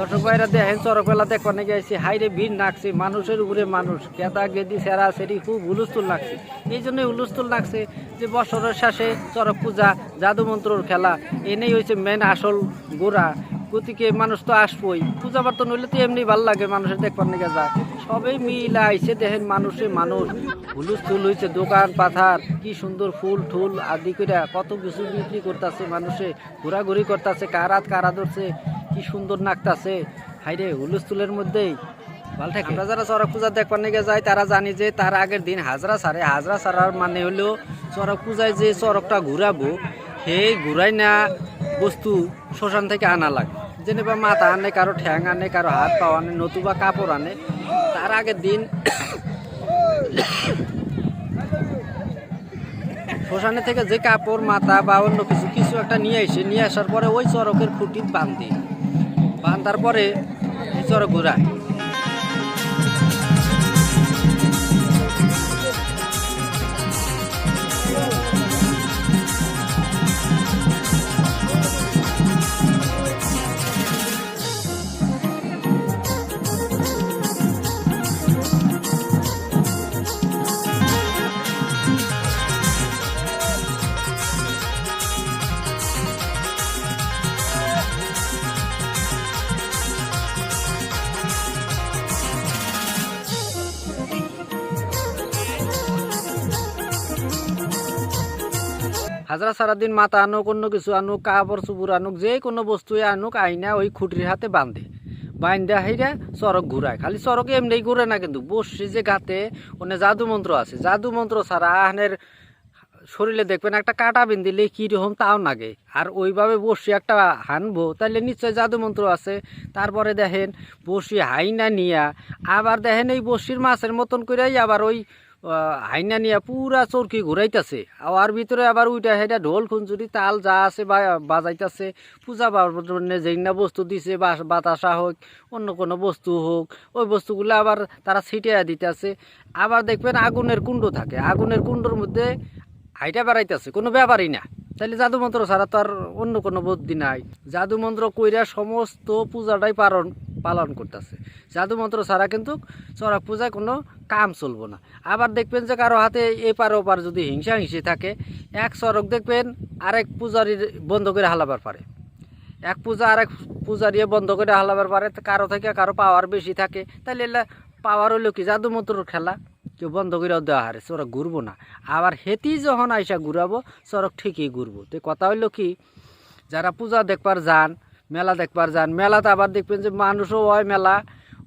দর্শক ভাইরা দেখেন, চরকবেলা দেখবার নাকি আইসি হাইরে ভিড় নাকছে, মানুষের উপরে মানুষ। কেতা গেদি, সেরা, সেরি, খুব হুলস্থুল লাগছে এই জন্যই হুলস্থুল লাগছে যে বছরের শেষে চরক পূজা জাদু মন্ত্রর খেলা, এনেই হয়েছে মেন আসল গোড়া। গতিকে মানুষ তো আসবই। পূজা পার্তন হইলে তো এমনি ভালো লাগে মানুষের দেখবার নাকি যায় সবাই মিলা আইসে দেখেন মানুষে মানুষ। হুলস্থুল হয়েছে দোকান, পাথার, কি সুন্দর ফুল, ঠুল আদি করে কত কিছু বিক্রি করতেছে মানুষে, ঘোরাঘুরি করতেছে কারাত কারা ধরছে। কি সুন্দর নাকতাছে হাইরে হুলস্থুলের মধ্যেই। ভালো থাকে। আমরা যারা চড়ক পূজা দেখবার নিকে যাই, তারা জানি যে তার আগের দিন হাজরা সারে। হাজরা সারার মানে হলো চড়ক পূজায় যে চড়কটা ঘুরাবো, সেই ঘুরাই না বস্তু শ্মশান থেকে আনা লাগে। যেনেবা মাথা আনে, কারও ঠ্যাং আনে, কারও হাত পাও আনে, নতুবা কাপড় আনে, তার আগের দিন শ্মশানে থেকে যে কাপড়, মাথা বা অন্য কিছু কিছু একটা নিয়ে এসে, নিয়ে আসার পরে ওই চরকের খুঁটি বান্ধি। বান্ধার পরে ঘুরায় হাজরা সারাদিন মাথা আনুক, অন্য কিছু আনুক, কাপড় চুপুর আনুক, যে কোনো বস্তু আনুক, আইনা ওই খুঁটির হাতে বাঁধে বাইন্দা হাইরা চরক ঘুরায়। খালি চরক এমনি ঘুরে না কিন্তু বসে যে গাতে ওনে জাদু মন্ত্র আছে। জাদু মন্ত্র ছাড়া আহনের শরীরে দেখবেন একটা কাটা বিন্দিলে কীরকম তাও নাগে। আর ওইভাবে বসে একটা হানবো তাহলে নিশ্চয় জাদু মন্ত্র আছে। তারপরে দেখেন, বসি হাইনা নিয়া, আবার দেখেন এই বসির মাছের মতন করেই আবার ওই হাইনা নিয়ে পুরা চরকি ঘুরাইতেছে। আর ভিতরে আবার উইটা হেটা ঢোল খুঞ্চুরি তাল যা আছে বাজাইতেছে। পূজা পার্বণে যেই না বস্তু দিছে বাতাসা হোক, অন্য কোনো বস্তু হোক, ওই বস্তুগুলো আবার তারা ছিটিয়ে দিতেছে। আবার দেখবেন আগুনের কুণ্ড থাকে। আগুনের কুণ্ডর মধ্যে হাইটা বেড়াইতেছে। কোনো ব্যাপারই না। তাহলে জাদু মন্ত্র ছাড়া তো আর অন্য কোনো বুদ্ধি নাই। জাদু মন্ত্র কইরা সমস্ত পূজাটাই পালন পালন করতেছে। জাদু মন্ত্র ছাড়া কিন্তু চড়ক পূজায় কোনো কাম চলবো না। আবার দেখবেন যে কারও হাতে এপার ওপার যদি হিংসা হিংসি থাকে, এক চড়ক দেখবেন আরেক পূজারির বন্ধ করে হালাবার পারে। এক পূজা আরেক পূজারিয়ে বন্ধ করে হালাবার পারে কারও থেকে কারও পাওয়ার বেশি থাকে। তাহলে এলা পাওয়ার হলো কি? জাদু মন্ত্রর খেলা। কেউ বন্ধ করে দেওয়া হারে, চড়ক ঘুরবো না। আবার হেতি যখন আইসা ঘুরাবো, চড়ক ঠিকই ঘুরবো। তো কথা হইল কি? যারা পূজা দেখবার যান মেলা দেখবার যান। মেলাতে আবার দেখবেন যে মানুষও হয় মেলা।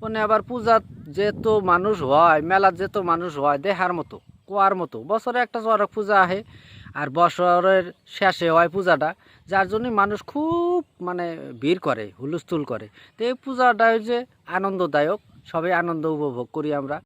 ওনে আবার পূজা যেহেতু মানুষ হয় মেলার যেত মানুষ হয়, দেহার মতো, কোয়ার মতো। বছরে একটা চড়ক পূজা আহে আর বছরের শেষে হয় পূজাটা, যার জন্য মানুষ খুব মানে ভিড় করে, হুলস্থুল করে। তো এই পূজাটা হচ্ছে আনন্দদায়ক সবাই আনন্দ উপভোগ করি আমরা।